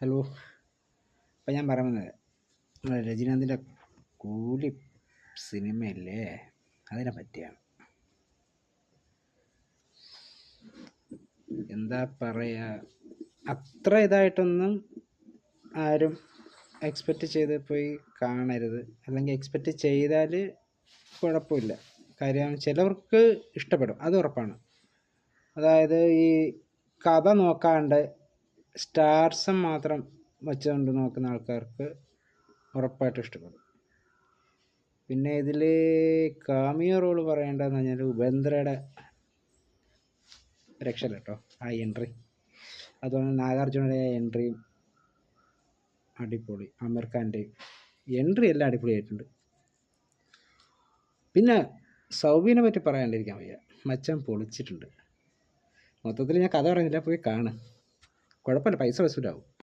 Hello. അപ്പം ഞാൻ പറയുന്നത് നമ്മുടെ രജനീകാന്തിന്റെ കൂലി സിനിമയില്ലേ? അതിനെ പറ്റിയാണ്. എന്താ പറയുക അത്ര ഇതായിട്ടൊന്നും ആരും എക്സ്പെക്റ്റ് ചെയ്ത് പോയി കാണരുത്. അല്ലെങ്കിൽ എക്സ്പെക്റ്റ് ചെയ്താൽ കുഴപ്പമില്ല. കാര്യം ചിലവർക്ക് ഇഷ്ടപ്പെടും. അത് ഉറപ്പാണ്. അതായത് ഈ കഥ നോക്കാണ്ട് സ്റ്റാർസം മാത്രം വെച്ചുകൊണ്ട് നോക്കുന്ന ആൾക്കാർക്ക് ഉറപ്പായിട്ടും ഇഷ്ടപ്പെടും. പിന്നെ ഇതിൽ കാമിയോ റോൾ പറയേണ്ടതെന്ന് പറഞ്ഞാൽ ഉപേന്ദ്രയുടെ രക്ഷ കേട്ടോ ആ എൻട്രി. അതുപോലെ നാഗാർജുനയുടെ ആ എൻട്രിയും അടിപൊളി അമീർ ഖാന്റെയും എൻട്രി എല്ലാം അടിപൊളിയായിട്ടുണ്ട്. പിന്നെ സൗബിനെ പറ്റി പറയാണ്ടിരിക്കാൻ വയ്യ മച്ചാൻ പൊളിച്ചിട്ടുണ്ട്. മൊത്തത്തിൽ ഞാൻ കഥ പറയുന്നില്ല പോയി കാണ്. കുഴപ്പമില്ല. പൈസ വസൂലാവും.